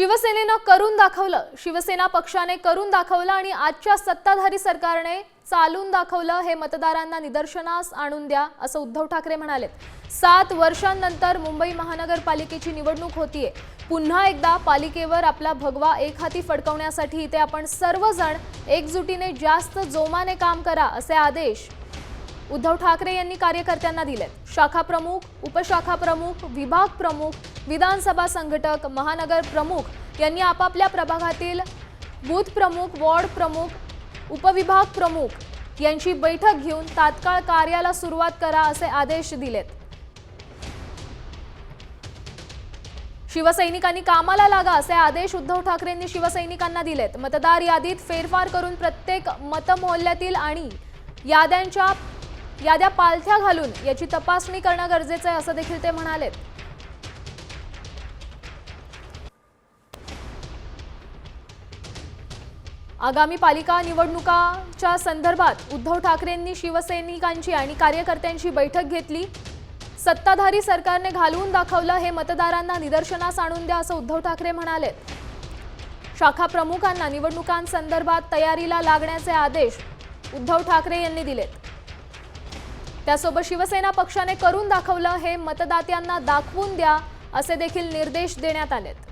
शिवसेनेनं करून दाखवलं. शिवसेना पक्षाने करून दाखवलं आणि आजच्या सत्ताधारी सरकारने चालून दाखवलं. हे मतदारांना निदर्शनास आणून द्या असं उद्धव ठाकरे म्हणाले सात वर्षांनंतर मुंबई महानगरपालिकेची निवडणूक होतीये. पुन्हा एकदा पालिकेवर आपला भगवा एक हाती फडकवण्यासाठी इथे आपण सर्वजण एकजुटीने जास्त जोमाने काम करा असे आदेश उद्धव ठाकरे यांनी कार्यकर्त्यांना दिलेत. शाखा प्रमुख उपशाखा प्रमुख विभाग प्रमुख विधानसभा संघटक महानगर प्रमुख यांनी आपापल्या प्रभागातील बूथ प्रमुख वॉर्ड प्रमुख उपविभाग प्रमुख यांची बैठक घेऊन तात्काळ कार्याला सुरुवात करा असे आदेश दिलेत. शिवसैनिकांनी कामाला लागा असे आदेश उद्धव ठाकरेंनी शिवसैनिकांना दिलेत. मतदार यादीत फेरफार करून प्रत्येक मतमोहल्ल्यातील आणि याद्यांच्या याद्या पालथ्या घालून याची तपासणी करणं गरजेचं आहे असं देखील ते म्हणालेत. आगामी पालिका निवडणुकाच्या संदर्भात उद्धव ठाकरेंनी शिवसैनिकांची आणि कार्यकर्त्यांची बैठक घेतली. सत्ताधारी सरकारने घालवून दाखवलं हे मतदारांना निदर्शनास आणून द्या असं उद्धव ठाकरे म्हणाले शाखा प्रमुखांना निवडणुकांसंदर्भात तयारीला लागण्याचे आदेश उद्धव ठाकरे यांनी दिलेत. त्यासोबत शिवसेना पक्षाने करून दाखवलं हे मतदात्यांना दाखवून द्या असे देखील निर्देश देण्यात आलेत.